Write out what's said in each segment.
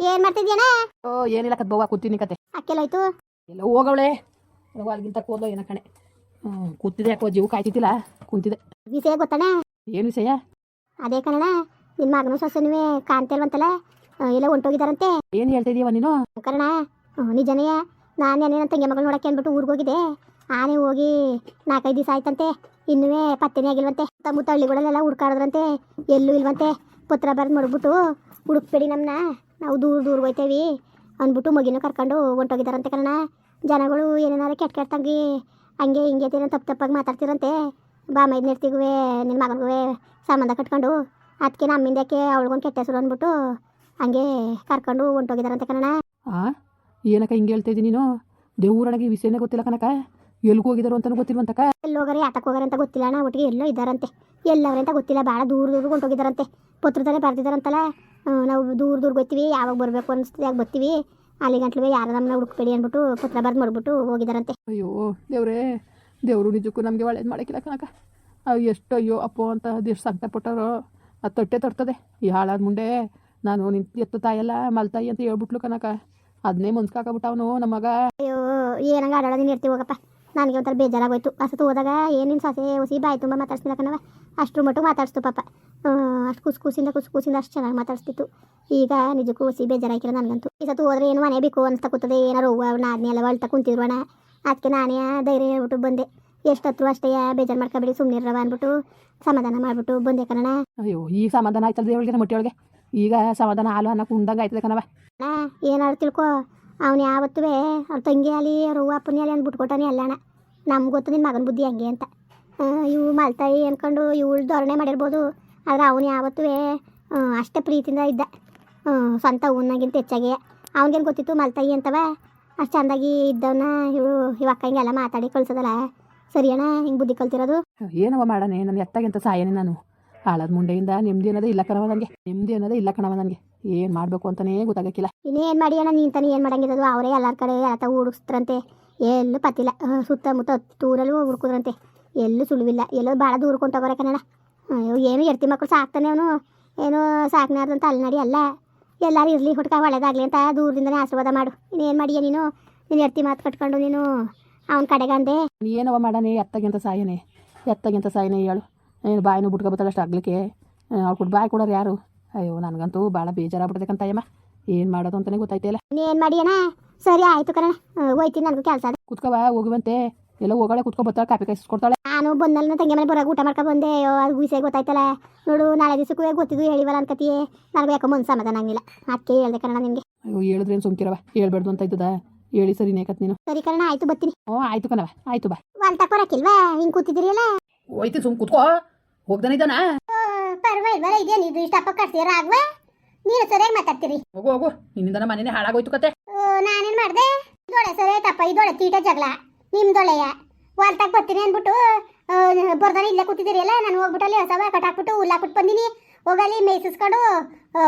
ಏನ್ ಮಾಡ್ತಿದ್ಯಾನ ಓ ಏನಿಲ್ಲ ಕತ್ ಬೋವಾ ಕೂತೀನಿ ಕತೆ. ಅಕ್ಕೆಲ್ಲೋಯ್ತು ಎಲ್ಲ ಹೋಗವಳೆ. ಅಲ್ಲಿಗಿಂತ ಕೂದಲು ಏನ ಕಣೆ. ಹ್ಞೂ ಕೂತಿದೆ ಯಾಕೋ ಜೀವ ಕಾಯ್ತಿದ್ದಿಲ್ಲ. ಕೂತಿದೆ. ವಿಷಯ ಗೊತ್ತಣ್ಣ? ಏನು ವಿಷಯ? ಅದೇ ಕಣ ನಿನ್ ಮಗನ ಸೊಸೆನುವೆ ಕಾಣ್ತಿಲ್ವಂತಲ್ಲ ಆ, ಎಲ್ಲ ಹೊಂಟೋಗಿದಾರಂತೆ. ಏನು ಹೇಳ್ತಾ ಇದೀವ ನೀನು? ಕಣ ನಿಜನೇ ನಾನು ನನ್ನ ತಂಗಿ ಮಗಳು ನೋಡಕ್ಕೆ ಅಂದ್ಬಿಟ್ಟು ಊರಿಗೆ ಹೋಗಿದ್ದೆ. ಆನೆ ಹೋಗಿ ನಾಲ್ಕೈದು ದಿವಸ ಆಯ್ತಂತೆ ಇನ್ನುವೇ ಪತ್ತೆನೇ ಆಗಿಲ್ವಂತೆ. ತಮ್ಮ ಹಳ್ಳಿಗಳಲ್ಲೆಲ್ಲ ಹುಡ್ಕಾಡಿದ್ರಂತೆ ಎಲ್ಲೂ ಇಲ್ವಂತೆ. ಪತ್ರ ಬರೆದು ಮಡಗ್ಬಿಟ್ಟು ಹುಡುಕ್ಬೇಡಿ ನಮ್ಮನ್ನ ನಾವು ದೂರ ದೂರ ಹೋಯ್ತೇವಿ ಅಂದ್ಬಿಟ್ಟು ಮಗಿನ ಕರ್ಕೊಂಡು ಹೊಂಟೋಗಿದಾರಂತೆ ಕಣ ಜನಗಳು ಏನೇನಾರ ಕೆಟ್ಟ ಕೆಟ್ಟಂಗೆ ಹಂಗೆ ಹಿಂಗೆ ಏನೋ ತಪ್ಪು ತಪ್ಪಾಗಿ ಮಾತಾಡ್ತಿರಂತೆ. ಬಾ ಮೈದ್ನೆರ್ತಿಗೂ ನಿನ್ನ ಮಗನಿಗೂ ಸಂಬಂಧ ಕಟ್ಕೊಂಡು. ಅದಕ್ಕೆ ನಮ್ಮಿಂದಕ್ಕೆ ಅವಳಿಗೊಂದು ಕೆಟ್ಟ ಹೆಸರು ಅಂದ್ಬಿಟ್ಟು ಹಂಗೆ ಕರ್ಕೊಂಡು ಹೊಂಟೋಗಿದಾರಂತೆ ಕಣ ಆ? ಏನಕ್ಕ ಹಿಂಗೆ ಹೇಳ್ತಾ ಇದ್ದೀನಿ ನೀನು? ದೇವ್ರೊಳಗೆ ವಿಷಯನೇ ಗೊತ್ತಿಲ್ಲ ಕನಕ ಎಲ್ಲಿಗೆ ಹೋಗಿದಾರು ಅಂತಲೂ ಅಂತಕ ಎಲ್ಲಿ ಹೋಗಾರೆ ಆಟಕ್ಕೆ ಹೋಗಾರೆ ಅಂತ ಗೊತ್ತಿಲ್ಲ ಅಣ್ಣ ಒಟ್ಟಿಗೆ ಎಲ್ಲೋ ಇದ್ದಾರಂತೆ. ಎಲ್ಲವ್ರೆ ಅಂತ ಗೊತ್ತಿಲ್ಲ ಭಾಳ ದೂರ ದೂರ ಹೊಂಟೋಗಿದ್ದಾರಂತೆ. ಪತ್ರದಲ್ಲೇ ಬರ್ದಿದ್ದಾರಂತಲ್ಲ. ನಾವು ದೂರ ದೂರ ಹೋಗ್ತೀವಿ ಯಾವಾಗ ಬರಬೇಕು ಅನಿಸ್ತದೆ ಯಾಕೆ ಬರ್ತೀವಿ. ಅಲ್ಲಿ ಗಂಟ್ಲು ಯಾರು ನಮ್ಮನ್ನ ಹುಡುಕ್ಬೇಡಿ ಅಂದ್ಬಿಟ್ಟು ಪತ್ರ ಬರ್ದು ಮಾಡ್ಬಿಟ್ಟು ಹೋಗಿದಾರಂತೆ. ಅಯ್ಯೋ ದೇವ್ರೇ ದೇವರು ನಿಜಕ್ಕೂ ನಮಗೆ ಒಳ್ಳೇದು ಮಾಡೋಕ್ಕಿಲ್ಲ ಕಣಕ ಎಷ್ಟು ಅಯ್ಯೋ ಅಪ್ಪೋ ಅಂತ ಅದೆಷ್ಟು ಸಂಕಟ ಪಟ್ಟರು ಅದು ತೊಟ್ಟೆ ತರ್ತದೆ ಈ ಹಾಳಾದ ಮುಂಡೆ ನಾನು ನಿಂತು ಎತ್ತು ತಾಯಲ್ಲ ಮಲ್ತಾಯಿ ಅಂತ ಹೇಳ್ಬಿಟ್ಲು ಕನಕ ಅದನ್ನೇ ಮುನ್ಸ್ಕಾಕಬಿಟ್ಟ ಅವನು ನಮ್ಮ ಮಗ. ಅಯ್ಯೋ ಏನಂಗ ಆಡೋಣ ನೀನು ಇರ್ತೀವಿ ಹೋಗಪ್ಪ. ನನಗೆ ಒಂಥರ ಬೇಜಾರಾಗೋಯ್ತು. ಅಸತ್ತು ಹೋದಾಗ ಏನೇನು ಸೊಸೆ ಹುಸಿ ಬಾಯಿ ತುಂಬ ಮಾತಾಡ್ಸ್ತಿಲ್ಲ ಕಣವ ಅಷ್ಟ್ರ ಮಟ್ಟಿಗೆ ಮಾತಾಡಿಸ್ತು ಪಾಪ. ಅಷ್ಟು ಕುಸ್ ಕೂಸಿಂದ ಕುಸ್ ಕೂಸಿಂದ ಅಷ್ಟು ಚೆನ್ನಾಗಿ ಮಾತಾಡಿಸ್ತಿತ್ತು. ಈಗ ನಿಜಕ್ಕೂ ಹೊಸಿ ಬೇಜಾರಾಗಿಲ್ಲ ನನಗಂತೂ. ಈ ಸತ್ತು ಹೋದ್ರೆ ಏನು ಮನೆ ಬೇಕು ಅಂತ ಕೂತದೆ ಏನಾರು ಹೂವು ಒಳ್ತಾ ಅಳ್ತಾ ಕುಂತಿದ್ರು ಅಣ್ಣ. ಅದಕ್ಕೆ ನಾನೇ ಧೈರ್ಯ ಹೇಳ್ಬಿಟ್ಟು ಬಂದೆ. ಎಷ್ಟೊತ್ತು ಅಷ್ಟೇ ಬೇಜಾರು ಮಾಡ್ಕೊಬೇಡಿ ಸುಮ್ಮನಿರವ ಅಂದ್ಬಿಟ್ಟು ಸಮಾಧಾನ ಮಾಡಿಬಿಟ್ಟು ಬಂದೆ ಕಣ ಅಯ್ಯೋ ಈ ಸಮಾಧಾನ ಆಯ್ತಲ್ಲ ಮೊಟ್ಟೆ ಒಳಗೆ ಈಗ ಸಮಾಧಾನ ಹಾಲು ಅನ್ನ ಉಂಡಂಗೆ ಆಯ್ತದೆ ಕಣವ ಏನಾದ್ರು ತಿಳ್ಕೊ. ಅವ್ನು ಯಾವತ್ತೂ ಅವ್ರ ತಂಗಿ ಅಲ್ಲಿ ಅವ್ರ ಅಪ್ಪನೇ ಅಲ್ಲಿ ಅಂದ್ಬಿಟ್ಕೊಟ್ಟಾನೆ ಬಿಟ್ಕೊಟ್ಟಾನೆ ಅಣ್ಣ ನಮ್ಗೆ ಗೊತ್ತು ನಿನ್ನ ಮಗನ ಬುದ್ಧಿ ಹಂಗೆ ಅಂತ. ಇವು ಮಲ್ತಾಯಿ ಅಂದ್ಕೊಂಡು ಇವಳು ಧೋರಣೆ ಮಾಡಿರ್ಬೋದು. ಆದರೆ ಅವನು ಯಾವತ್ತೂ ಅಷ್ಟೇ ಪ್ರೀತಿಯಿಂದ ಇದ್ದ. ಸ್ವಂತ ಊನಾಗಿಂತ ಹೆಚ್ಚಾಗಿ. ಅವನಿಗೇನು ಗೊತ್ತಿತ್ತು ಮಲ್ತಾಯಿ ಅಂತವ? ಅಷ್ಟು ಚೆಂದಾಗಿ ಇದ್ದವನ್ನ ಇವಳು, ಇವ ಅಕ್ಕ ಹಿಂಗೆಲ್ಲ ಮಾತಾಡಿ ಕಳ್ಸೋದಲ್ಲ. ಸರಿ ಅಣ್ಣ ಹಿಂಗೆ ಬುದ್ಧಿ ಕಲ್ತಿರೋದು? ಏನವ ಮಾಡಾನೆ ನನ್ನ ಎತ್ತಾಗೆಂತ ಸಾಯನೇ ನಾನು. ಹಾಳಾದ ಮುಂಡೆಯಿಂದ ನೆಮ್ಮದಿ ಅನ್ನೋದೇ ಇಲ್ಲ ಕಣವ ನನಗೆ ನೆಮ್ಮದಿ ಅನ್ನೋದೇ ಇಲ್ಲ ಕಣವ ನನಗೆ ಏನು ಮಾಡಬೇಕು ಅಂತಲೇ ಗೊತ್ತಾಗಕ್ಕಿಲ್ಲ. ಇನ್ನೇನು ಮಾಡಿ ಅಣ್ಣ? ನೀನು ತಾನೇ ಏನು ಮಾಡಂಗಿರೋದು ಅವರೇ ಎಲ್ಲರ ಕಡೆ ಎಲ್ಲ ಓಡಿಸ್ತ್ರಂತೆ ಎಲ್ಲೂ ಪತ್ತಿಲ್ಲ. ಸುತ್ತಮುತ್ತ ತೂರಲ್ಲೂ ಹುಡುಕಿದ್ರಂತೆ ಎಲ್ಲೂ ಸುಳುವಿಲ್ಲ. ಎಲ್ಲೋ ಭಾಳ ದೂರ ಕನ್ನಡ ಅಯ್ಯೋ ಏನು ಎರ್ತಿ ಮಕ್ಕಳು ಸಾಕ್ತಾನೆ ಅವನು. ಏನು ಸಾಕ್ನಾರ್ದಂತ ಅಲ್ಲಿ ನಡಿ ಅಲ್ಲ. ಎಲ್ಲರೂ ಇರಲಿ ಹುಡ್ಕ ಒಳ್ಳೇದಾಗಲಿ ಅಂತ ದೂರದಿಂದನೇ ಆಶೀರ್ವಾದ ಮಾಡು. ಇನ್ನೇನು ಮಾಡಿಯ ನೀನು? ನೀನು ಎರ್ತಿ ಮಾತು ಕಟ್ಕೊಂಡು ನೀನು ಅವನ ಕಡೆಗಂದೆ. ಏನವ ಮಾಡಾನೆ? ಎತ್ತಗಿಂತ ಸಾಯನೆ. ಎತ್ತಗಿಂತ ಸಾಯನೆ ಹೇಳು. ಏನು ಬಾಯಿನೂ ಬಿಟ್ಕೊಬತ್ತಲ್ಲ ಅಷ್ಟು ಆಗ್ಲಿಕ್ಕೆ. ಅವ್ಳು ಕೊಟ್ಟು ಬಾಯಿ ಕೊಡೋರು ಯಾರು? ಅಯ್ಯೋ ನನಗಂತೂ ಭಾಳ ಬೇಜಾರಾಗ್ಬಿಡ್ತಕ್ಕಂತ ಅಯ್ಯಮ್ಮ. ಏನು ಮಾಡೋದು ಅಂತಲೇ ಗೊತ್ತಾಯ್ತಿಲ್ಲ. ಏನ್ ಮಾಡಿಯಣ್ಣ? ಸರಿ ಆಯ್ತು ಕಣ ಹೋಯ್ತೀನಿ ನನಗೂ ಕೆಲಸ ಅದ. ಕುತ್ಕವ ಹೋಗುವಂತೆ. ಎಲ್ಲ ಹೋಗೋಳೆ ಕುತ್ಕೊ ಬರ್ತಾಳೆ ಕಾಪಿ ಕಾಯಿಸ್ಕೊಡ್ತಾಳೆ. ನಾನು ಬಂದಲ್ಲ ತಂಗಿ ಮನೆ ಬರೋ ಊಟ ಮಾಡ್ಕೊ ಬಂದೆ. ಅಯ್ಯೋ ಅದು ವಿಷಯ ಗೊತ್ತಾಯ್ತಲ್ಲ. ನೋಡು ನಾಳೆ ದಿವಸಕ್ಕೂ ಗೊತ್ತಿದ್ದು ಹೇಳಿವಲ್ಲ ಅನ್ಕತಿಯೇ. ನನಗೆ ಯಾಕೋ ಮನ್ಸು ಸಮಾಧಾನ ಆಗಿಲ್ಲ ಅದಕ್ಕೆ ಹೇಳ್ದೆ ಕಣ ನಿನಗೆ. ಅಯ್ಯೋ ಹೇಳಿದ್ರೇನು ಸುಮ್ಕಿರವ? ಹೇಳ್ಬಾರ್ದು ಅಂತ ಇದ್ದದ. ಹೇಳಿ ಸರಿನೇ ನೇಕತ್ ನೀನು. ಸರಿ ಕಣ ಆಯ್ತು ಬರ್ತೀನಿ. ಓ ಆಯ್ತು ಕಣವ ಆಯ್ತು ಬಾ. ವಾಲ್ತಾ ಕೊರಕಿಲ್ವಾ ಹಿಂಗೆ ಕೂತಿದ್ದೀರಿಯಲ್ಲ ಹೋಯ್ತು ಸುಮ್ ಕುತ್ಕೋ. ಹೋಗ್ದಾನೆ ಇದ್ದಾನ ಪರವಾಗಿಲ್ವಲ್ಲ ಇದೇನು ಇದು? ಇಷ್ಟಪ್ಪ ಕಟ್ಸಿರ ಆಗ್ವ ನೀನು ಸರಿಯಾಗಿ ಮಾತಾಡ್ತೀರಿ. ಹೋಗು ಹೋಗು. ನಿನ್ನಿಂದ ಮನೇನೆ ಹಾಳಾಗೋಯ್ತು ಕತೆ. ನಾನೇನು ಮಾಡಿದೆ? ಇದೊಳೆ ಸರಿ ಆಯ್ತಪ್ಪ ಇದೊಳೆ ತೀಟ ಜಗಳ. ನಿಮ್ದೊಳೆಯ ವಾಲ್ತಾಗ ಬರ್ತೀನಿ ಅಂದ್ಬಿಟ್ಟು ಬರ್ದಾನೆ ಇಲ್ಲೇ ಕೂತಿದಿರಲ್ಲ ನಾನು ಹೋಗ್ಬಿಟ್ಟು ಅಲ್ಲಿ ಹೊಸವ ಕಟ್ಟಾಕ್ಬಿಟ್ಟು ಹುಲ್ಲಾಕ್ಬಿಟ್ಟು ಬಂದಿನಿ. ಹೋಗಲಿ ಮೇಯಿಸ್ಕೊಂಡು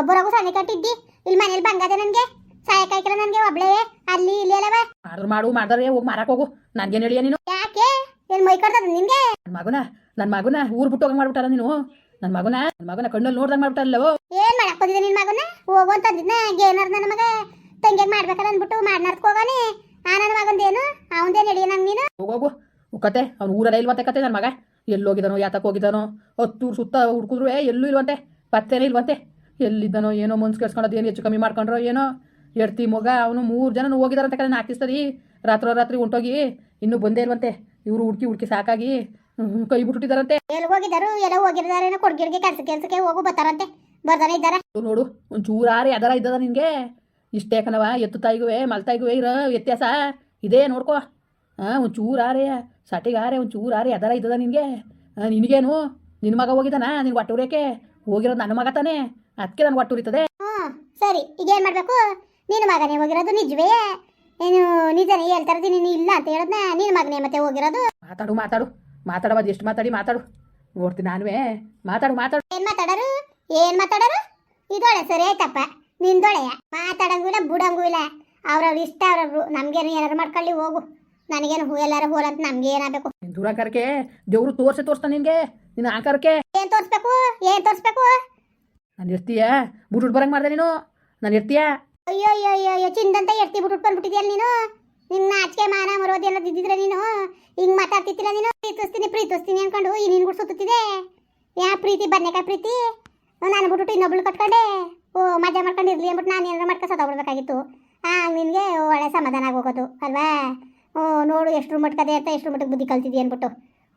ಬರೋಗು ಸಣ್ಣ ಕಟ್ಟಿದ್ದಿ. ಇಲ್ಲಿ ಮನೇಲಿ ಬಂಗಾದೆ ನನಗೆ. ಸಾಯಕಾಯ್ಕಲ್ಲ ನನಗೆ ಒಬ್ಳೆ. ಅಲ್ಲಿ ಇಲ್ಲಿ ಅಲ್ಲವ. ಆರ್ಡರ್ ಮಾಡು ಮಾಡ್ದಾರೆ ಹೋಗಿ ಮಾರಕ್ ಹೋಗು. ನನ್ಗೇನು ಹೇಳಿಯ ನೀನು? ಯಾಕೆ? ಏನು ಮೈ ಕಡ್ದದ ನಿನ್ಗೆ? ನನ್ನ ಮಗುನ ನನ್ನ ಮಗುನ ಊರ್ ಬಿಟ್ಟು ಹೋಗಿ ಮಾಡ್ಬಿಟ್ಟಾರ ನೀನು? ನನ್ನ ಮಗನ ನನ್ನ ಮಗನ ಕಣ್ಣಲ್ಲಿ ನೋಡ್ದಂಗ್ ಮಾಡ್ಬಿಟ್ಟಲ್ಲವೋ ಏನ್ ಮಾಡಕ್ ನಿನ್ ಮಗನ? ಹೋಗೋ ಅಂದಿದ್ನ ಗೇನರ್ ನನ್ನ ಮಗ ತಂಗಿಯಾಗ ಮಾಡ್ಬೇಕಲ್ಲ ಅಂದ್ಬಿಟ್ಟು ಮಾಡ್ನಾರ್ಕ್ ಹೋಗಾನೆ. ಆ ನನ್ನ ಮಗಂದೇನು? ಅವಂದೇನು ಹಿಡಿಯ ನಂಗೆ ನೀನು? ಹೋಗೋಗು ಕತೆ. ಅವ್ನು ಊರಲ್ಲ ಇಲ್ವಂತೆ ಕತೆ ನನ್ನ ಮಗ. ಎಲ್ಲೋಗಿದಾನೋ ಯಾತಕ್ಕೆ ಹೋಗಿದ್ದಾನೋ. ಹತ್ತೂರು ಸುತ್ತ ಹುಡ್ಕಿದ್ರು ಎಲ್ಲೂ ಇಲ್ವಂತೆ. ಪತ್ತೆನೇ ಇಲ್ವಂತೆ. ಎಲ್ಲಿದ್ದಾನೋ ಏನೋ ಮನ್ಸು ಕೆಡ್ಸ್ಕೊಳ್ಳೋದು ಏನು ಹೆಚ್ಚು ಕಮ್ಮಿ ಮಾಡ್ಕೊಂಡ್ರೋ ಏನೋ. ಎಡ್ತಿ ಮಗ ಅವನು ಮೂರು ಜನ ಹೋಗಿದಾರಂತೆ ಕಡೆ ನಾಲ್ಕು ರಾತ್ರೋ ರಾತ್ರಿ ಹೊಂಟೋಗಿ ಇನ್ನೂ ಬಂದೇ ಇಲ್ವಂತೆ. ಇವರು ಹುಡುಕಿ ಹುಡುಕಿ ಸಾಕಾಗಿ. ಕೈ ಬಿಟ್ಬಿಟ್ಟಿದಾರಂತೆ. ಎಲ್ಲಿ ಹೋಗಿದ್ದಾರು? ಎಲ್ಲ ಹೋಗಿರ್ದಾರೇನೋ ಕೊಡ್ಗಿಡ್ಗೆ ಕೆಲ್ಸ ಕೆಲ್ಸಕ್ಕೆ ಹೋಗು ಬರ್ತಾರಂತೆ. ಬರ್ದಾನೆ ಇದ್ದಾರ. ಇದು ನೋಡು ಒಂದು ಚೂರಾರಿ ಅದರ ಇದ್ದದ ನಿನಗೆ. ಇಷ್ಟೇ ಕಣವ ಎತ್ತು ತಾಯಿಗುವೆ ಮಲ್ತಾಯಿಗುವೆ ಇರೋ ವ್ಯತ್ಯಾಸ. ಇದೇ ನೋಡ್ಕೋ. ಹಾಂ ಒಂದು ಚೂರಾರೆ ಸಟಿಗಾರೆ ಒಂದು ಚೂರಾರೆ ಅದರ ಇದ್ದದ ನಿನಗೆ. ನಿನಗೇನು? ನಿನ್ನ ಮಗ ಹೋಗಿದ್ದಾನ? ನಿನ್ನ ಒಟ್ಟೂರೇಕೆ ಹೋಗಿರೋದು ನನ್ನ ಮಗ ತಾನೇ. ಅದಕ್ಕೆ ನನ್ನ ಒಟ್ಟೂರಿತದೆ ಉರಿತದೆ ಹ್ಮ್ ಸರಿ ಈಗ ಏನ್ ಮಾಡ್ಬೇಕು? ನಿನ್ನ ಮಗನೇ ಹೋಗಿರೋದು ನಿಜವೇ. ಏನು ನಿಜನೇ ಹೇಳ್ತಾರದಿ ನೀನು ಇಲ್ಲ ಅಂತ ಹೇಳದ್ನ? ನಿನ್ನ ಮಗನೇ ಮತ್ತೆ ಹೋಗಿರೋದು? ಮಾತಾಡು ಮಾತಾಡು. ಮಾತಾಡೋದು ಎಷ್ಟು ಮಾತಾಡಿ ಮಾತಾಡು. ನೋಡ್ತೀನಿ ನಾನುವೇ. ಮಾತಾಡು ಮಾತಾಡು. ಏನ್ ಮಾತಾಡರು? ಏನ್ ಮಾತಾಡರು? ಇದೊಳೆ ಸರಿ ಆಯ್ತಪ್ಪ. ನಿಂದೊಳೆಯ. ಮಾತಾಡಂಗೂ ಇಲ್ಲ ಬುಡಂಗೂ ಇಲ್ಲ. ಅವ್ರವ್ರ ಇಷ್ಟ ಅವ್ರವ್ರು. ನಮ್ಗೇನು ಏನಾರು ಮಾಡ್ಕೊಳ್ಳಿ ಹೋಗು. ನನಗೇನು ಹೂ ಎಲ್ಲಾರು ಹೋಲಂತ ನಮ್ಗೆ ಏನಾಗಬೇಕು? ದೂರ ಕರ್ಕೆ ದೇವ್ರು ತೋರ್ಸೆ ತೋರ್ಸ್ತ ನಿನ್ಗೆ. ನಿನ್ನ ಆಕಾರಕ್ಕೆ ಏನ್ ತೋರ್ಸ್ಬೇಕು? ಏನ್ ತೋರ್ಸ್ಬೇಕು? ನಾನು ಇರ್ತೀಯ? ಬುಟ್ಟು ಬರಂಗ್ ಮಾಡ್ದೆ ನೀನು. ನಾನು ಇರ್ತೀಯ? ಅಯ್ಯೋ ಅಯ್ಯೋ ಅಯ್ಯೋ ಚಿಂದಂತ ಎಡ್ತಿ ಬಿಟ್ಬಿಟ್ಟು ಬಂದ್ಬಿಟ್ಟಿದ್ಯಲ್ಲ ನೀನು. ನಿನ್ ನಾಚಿಕೆ ಮಾನ ಮರೋದೆಲ್ಲ ಎಲ್ಲ ಇದ್ದಿದ್ರೆ ನೀನು, ಹಿಂಗ್ ಮಾತಾಡ್ತಿತ್ತಿಲ್ಲ ನೀನು, ಪ್ರೀತಿಸ್ತೀನಿ ಪ್ರೀತಿಸ್ತೀನಿ ಅನ್ಕೊಂಡು ಈ ನೀನ್ ಕೂಡ ಸುತ್ತಿದೆ ಯಾ ಪ್ರೀತಿ ಬನ್ನೇಕ ಪ್ರೀತಿ? ನಾನು ಬಿಟ್ಬಿಟ್ಟು ಇನ್ನೊಬ್ಳು ಕಟ್ಕೊಂಡೆ. ಓ, ಮಜಾ ಮಾಡ್ಕೊಂಡು ಇರ್ಲಿ ಅಂದ್ಬಿಟ್ಟು ನಾನು ಏನಾರು ಮಾಡ್ಕೊಂಡು ಸತ್ತೋಗ್ಬಿಡ್ಬೇಕಾಗಿತ್ತು ಆ ನಿನಗೆ ಒಳ್ಳೆ ಸಮಾಧಾನ ಆಗೋಗೋದು, ಅಲ್ವಾ? ಓ, ನೋಡು ಎಷ್ಟು ಮಟ್ಕದೆ ಅಂತ ಎಷ್ಟು ಮಟ್ಟಕ್ಕೆ ಬುದ್ಧಿ ಕಲ್ತಿದ್ದಿ ಅಂದ್ಬಿಟ್ಟು.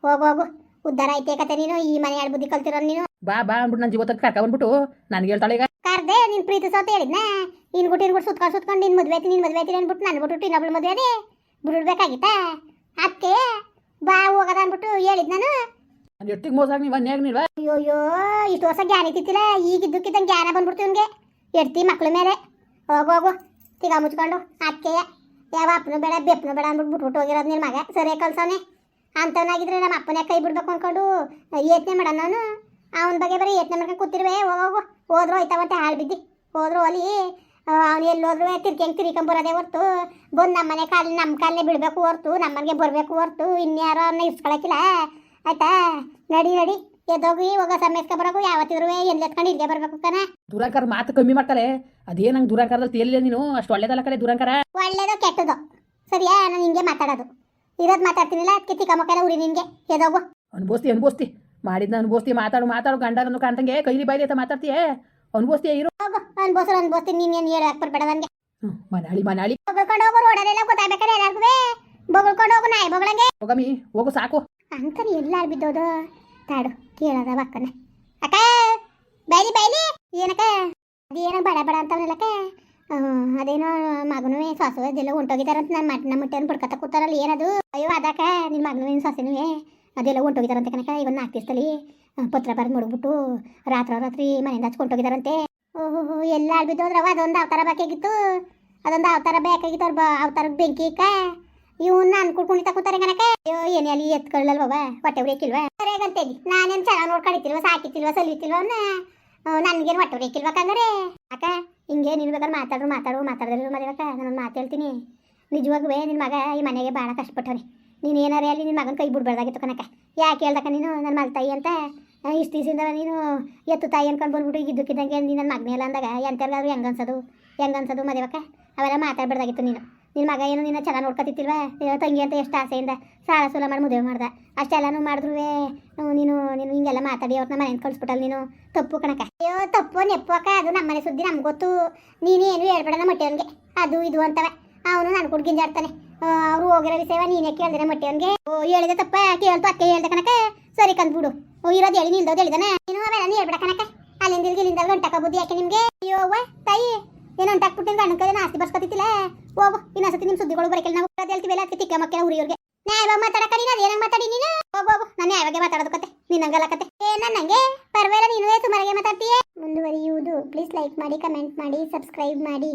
ಹೋಗು ಉದ್ದಾರ ಐತೆ ಕತೆ ನೀನು, ಈ ಮನೆ ಎರಡು ಬುದ್ಧಿ ಕಲ್ತಿರೋ ನೀನು? ಬಾ ಬಾ ಅಂದ್ಬಿಟ್ಟು ನನ್ನ ಜೀವತ್ತಕ್ಕೆ ಕರ್ಕೊಂಡ್ಬಿಟ್ಟು ನನಗೆ ಹೇಳ್ತಾಳೆ ಈಗ. ಕರ್ದೆ ನಿನ್ ಪ್ರೀತಿಸೋ ಅಂತ ಹೇಳಿದ್ನ? ಇನ್ ಗುಟ್ಟಿನ ಗುಟ್ಟು ಸುತ್ಕೊಂಡು ಸುತ್ಕೊಂಡು ನಿನ್ ಮದ್ವೆ ಐತಿ ನಿನ್ ಮದ್ವೆ ಐತಿ ಅನ್ಬಿಟ್ಟು ನಾನು ಬಿಟ್ಟು ಇನ್ನೊಬ್ಳು ಮದ್ವೆ ಅದೇ? ಬಿಡ್ಬೇಕಾಗಿತ್ತಾ ಅದಕ್ಕೆ ಬಾ ಹೋಗದ ಅನ್ಬಿಟ್ಟು ಹೇಳಿದ್ ನಾನು. ಎಷ್ಟಿಗೆ ಮೋಸ ಆಗಿ ನೀವು ಅನ್ಯಾಗ ನೀವ? ಅಯ್ಯೋಯ್ಯೋ ಅಯ್ಯೋ ಇಷ್ಟು ವರ್ಷ ಜ್ಞಾನ ಇತ್ತಿಲ್ಲ ಈಗ ಇದ್ದಕ್ಕಿದ್ದಂಗೆ ಜ್ಞಾನ ಬಂದ್ಬಿಡ್ತು ಇವ್ನಿಗೆ ಎಡ್ತಿ ಮಕ್ಳ ಮೇಲೆ. ಹೋಗು ಹೋಗು. ತಿಗ ಮುಚ್ಕೊಂಡು ಅದಕ್ಕೆ ಯಾವ ಅಪ್ಪನು ಬೇಡ ಬೆಪ್ಪನು ಬೇಡ ಅಂದ್ಬಿಟ್ಟು ಬಿಟ್ಬಿಟ್ಟು ಹೋಗಿರೋದು ನಿನ್ನ ಮಗ. ಸರಿ ಕಲ್ಸವನೆ ಅಂಥವನಾಗಿದ್ರೆ ನಮ್ಮ ಅಪ್ಪನೇ ಕೈ ಬಿಡ್ಬೇಕು ಅನ್ಕೊಂಡು ಏತ್ನೆ ಮಾಡೋಣ ನಾನು. ಅವನ ಬಗ್ಗೆ ಬರೀ ಯತ್ನ ಮಾಡ್ಕೊಂಡು ಕೂತಿರುವೆ ಹೋಗೋ ಹೋದ್ರು ಹೋಯ್ತಾವಂತೆ ಹಾಳು ಬಿದ್ದಿ. ಹೋದ್ರು ಅಲ್ಲಿ ಅವ್ನು ಎಲ್ಲೋದ್ರು ತಿರ್ಕೆಂಗೆ ತಿರ್ಕೊಂಬರೋದೇ ಹೊರ್ತು. ಬಂದು ನಮ್ಮ ಮನೆ ಕಾಲ ನಮ್ಮ ಕಾಲೇ ಬಿಡಬೇಕು ಹೊರ್ತು ನಮ್ಮನೆಗೆ ಬರಬೇಕು ಹೊರ್ತು. ಇನ್ಯಾರೋ ಅವ್ರನ್ನ ಇಸ್ಕೊಳಕಿಲ್ಲ. ಆಯ್ತಾ? ನಡಿ ನಡಿ. ಎದ್ದೋಗಿ ಹೋಗ ಸಮಯಕ್ಕೆ ಬರೋಕು ಯಾವತ್ತಿದ್ರು ಎಲ್ಲಿ ಎತ್ಕೊಂಡು ಇಲ್ಲಿಗೆ ಬರಬೇಕು ಕಣ. ದುರಂಕರ ಮಾತು ಕಮ್ಮಿ ಮಾಡ್ತಾರೆ. ಅದೇ ನಂಗೆ ದುರಂಕಾರದಲ್ಲಿ ತೇಲಿಲ್ಲ ನೀನು? ಅಷ್ಟು ಒಳ್ಳೇದಲ್ಲ ಕಡೆ ದುರಂಕರ. ಒಳ್ಳೇದು ಕೆಟ್ಟದು? ಸರಿಯಾ? ನಾನು ಹಿಂಗೆ ಮಾತಾಡೋದು. ಇರೋದು ಮಾತಾಡ್ತೀನಿಲ್ಲ ಅದಕ್ಕೆ ತಿಕ್ಕ ಮಕ್ಕಳ ಉರಿ ನಿನಗೆ ಎದೋಗು ಅನುಭವಿಸ್ತಿ ಅನುಭವಿಸ್ತಿ. ಮಾಡಿದ್ನ ಅನುಭವಿಸ್ತಿ ಮಾತಾಡು ಮಾತಾಡು ಗಂಡನನ್ನು ಕಾಣ್ತಂಗೆ ಕೈಲಿ ಬಾಯ್ಲಿ ಅಂತ ಮಾತಾಡ್ತೀಯೇ? ಅನುಭವಿಸ್ತೀಯ ಇರು ಅನ್ಬೋಸರು ಅನ್ಬೋಸ್ತೀನಿ ನೀನೇನು ಹೇಳಿ ಹಾಕ್ ಬರ್ಬೇಡ ನನಗೆ. ಮನಾಳಿ ಮನಾಳಿ. ಬೊಗಳ್ಕೊಂಡು ಹೋಗು ರೋಡಲ್ಲೆಲ್ಲ ಗೊತ್ತಾಗ್ಬೇಕಾದ್ರೆ ಎಲ್ಲಾರ್ಗೂ ಬೊಗಳ್ಕೊಂಡು ಹೋಗು ನಾಯಿ ಬೊಗಳಂಗೆ. ಹೋಗಮ್ಮಿ ಹೋಗು ಸಾಕು. ಅಂತಾನೆ ಎಲ್ಲಾರು ಬಿದ್ದೋದು. ತಾಡು ಕೇಳದ ಅಕ್ಕನ ಅಕ್ಕ ಬೈಲಿ ಬೈಲಿ. ಏನಕ್ಕ? ಅದೇನೋ ಬಡ ಬಡ ಅಂತವನಲ್ಲಕ್ಕ ಅದೇನೋ ಮಗನೂ ಸಾಸುವೆ ಎಲ್ಲ ಹೊಂಟೋಗಿದಾರಂತ ನಾನು ಮುಟ್ಟೆನ ಬಿಡ್ಕತ್ತ ಕೂತಾರಲ್ಲ ಏನದು? ಅಯ್ಯೋ ಅದಕ್ಕ ನಿನ್ನ ಮಗನೂ ಏನು ಸಾಸಿನೂ ಅದೆಲ್ಲ ಹೊಂಟೋಗಿದಾರಂತೆ ಕನಕ ಇವನ್ ನಾಲ್ಕು ದಿವಸದಲ್ಲಿ ಪತ್ರ ಬರೆದು ಮುಡುಗ್ಬಿಟ್ಟು ರಾತ್ರಿ ರಾತ್ರಿ ಮನೆಯಿಂದ ಹಚ್ಕೊಂಡೋಗಿದಾರಂತೆ ಓಹೋ ಎಲ್ಲ ಅವ ಅದೊಂದು ಅವತಾರ ಬೇಕಾಗಿತ್ತು. ಅದೊಂದು ಅವತಾರ ಬೇಕಾಗಿತ್ತು ಅವ್ರ ಅವತಾರ ಬೆಂಕಿ ಇಕ್ಕ ಇವನ್ನ ಅನ್ಕೊಡ್ಕೊಂಡು ತಗೋತಾರೆ ಕನಕ ಅಯ್ಯೋ, ಏನೇ ಅಲ್ಲಿ ಎತ್ಕೊಳ್ಳಲ್ವ ಹೊಟ್ಟೆ ಉರಿಯಕ್ಕಿಲ್ವಾ? ಸರಿಯಾಗಂತೇಳಿ ನಾನೇನು ಚೆನ್ನಾಗಿ ನೋಡ್ಕೊಂಡಿತ್ತಿಲ್ವ ಸಾಕಿತ್ತಿಲ್ವ ಸಲ್ವಿತ್ತಿಲ್ವ ಅವನ್ನ ನನ್ಗೇನು ಹೊಟ್ಟೆ ಉರಿಯಕ್ಕಿಲ್ವ ಕಂಗಾರೆ ಅಕ್ಕ, ಹಿಂಗೆ ನೀನು ಬೇಕಾದ್ರೆ ಮಾತಾಡು ಮಾತಾಡು ಮದುವೆ ನಾನು ಮಾತು ಹೇಳ್ತೀನಿ. ನಿನ್ ಮಗ ಈ ಮನೆಗೆ ಭಾಳ ಕಷ್ಟಪಟ್ಟವ್ರಿ ನೀನು ಏನಾರೇ ಅಲ್ಲಿ ನಿನ್ನ ಮಗನ ಕೈ ಬಿಡ್ಬಾರ್ದಾಗಿತ್ತು ಕನಕ ಯಾಕೆ ಹೇಳ್ದಕ್ಕ ನೀನು? ನನ್ನ ಮಗ ತಾಯಿ ಅಂತ? ಇಷ್ಟು ದಿವಸದಿಂದ ನೀನು ಎತ್ತು ತಾಯಿ ಅನ್ಕೊಂಡು ಬಂದ್ಬಿಟ್ಟು ಇದ್ದಕ್ಕಿದ್ದಂಗೆ ನೀನು ನನ್ನ ಮಗನೇ ಇಲ್ಲ ಅಂದಾಗ ಎಂತೆಲ್ಲಾದ್ರು ಹೆಂಗೆ ಅನ್ಸೋದು? ಹೆಂಗೆ ಅನ್ಸೋದು ಮದುವೆಕ? ಅವೆಲ್ಲ ಮಾತಾಡ್ಬಾರ್ದಾಗಿತ್ತು ನೀನು. ನಿನ್ನ ಮಗ ಏನು ನಿನ್ನ ಚೆನ್ನಾಗಿ ನೋಡ್ಕೊತಿತ್ತಿಲ್ವಾ ತಂಗಿ ಅಂತ ಎಷ್ಟು ಆಸೆಯಿಂದ ಸಾಲ ಸೂಲ ಮಾಡಿ ಮದುವೆ ಮಾಡ್ದ. ಅಷ್ಟೆಲ್ಲನೂ ಮಾಡಿದ್ರು ನೀನು ನೀನು ಹಿಂಗೆಲ್ಲ ಮಾತಾಡಿ ಅವ್ರನ್ನ ಮನೆ ಕಳಿಸ್ಬಿಟ್ಟಲ್ಲ ನೀನು. ತಪ್ಪು ಕಣಕ ಅಯ್ಯೋ, ತಪ್ಪು ನೆಪ್ಪಕ ಅದು ನಮ್ಮನೆ ಸುದ್ದಿ ನಮ್ಗೆ ಗೊತ್ತು. ನೀನೇನು ಹೇಳ್ಬೇಡ ನಮ್ಮ ಮೊಟ್ಟೆವನ್ಗೆ ಅದು ಇದು ಅಂತವೆ. ಅವನು ನಾನು ಕೂಡ ಅವ್ರು ಹೋಗಿರೋ ವಿಷಯವ ನೀನೇ ಕೇಳಿದ್ರೆ ಮೊಟ್ಟೆವನ್ಗೆ ಓ, ಹೇಳಿದೆ ತಪ್ಪ, ಕೇಳ್ತು ಅಕ್ಕ ಹೇಳ್ದೆ ಕನಕ ಸರಿ ಕಂದ್ಬಿಡು. ಓ, ಇರೋದು ಹೇಳಿ, ನಿಲ್ದೋದು ಹೇಳಿದಾನೆ? ನೀನು ಅವೆಲ್ಲ ನೀ ಹೇಳ್ಬೇಡ ಕನಕ ಅಲ್ಲಿಂದ ಇಲ್ಲಿಂದ ಗಂಟಕ ಬುದ್ಧಿ ಯಾಕೆ ನಿಮ್ಗೆ? ಅಯ್ಯೋ ತಾಯಿ, ಏನೋ ಅಂಟಾಕ್ಬಿಟ್ಟು ಗಂಡನ ಕೈ ಆಸ್ತಿ ಬರ್ಸ್ಕೊತಿತ್ತಿಲ್ಲ ಹೋಗು ಇನ್ನೊಂದ್ಸತಿ ನಿಮ್ ಸುದ್ದಿಗಳು ಬರಕಿಲ್ಲ, ನಾವು ಅದು ಹೇಳ್ತೀವಿ ಅದಕ್ಕೆ ತಿಕ್ಕ ಮಕ್ಕಳ ಊರಿಯವ್ರಿಗೆ ನ್ಯಾಯವಾಗಿ ಮಾತಾಡಕ ನೀನು ಅದೇನಂಗ್ ಮಾತಾಡಿ ನೀನು? ಹೋಗು ನಾನು ನ್ಯಾಯವಾಗಿ ಮಾತಾಡೋದು ಕತೆ ನಿನ್ನಂಗಲ್ಲ ಕತೆ. ಏ ನನ್ನಂಗೆ ಪರವಾಗಿಲ್ಲ, ನೀನು ಸುಮಾರಾಗೆ ಮಾತಾಡ್ತೀಯ? ಮುಂದುವರಿಯುವುದು. ಪ್ಲೀಸ್ ಲೈಕ್ ಮಾಡಿ ಕಮೆಂಟ್ ಮಾಡಿ ಸಬ್ಸ್ಕ್ರೈಬ್ ಮಾಡಿ.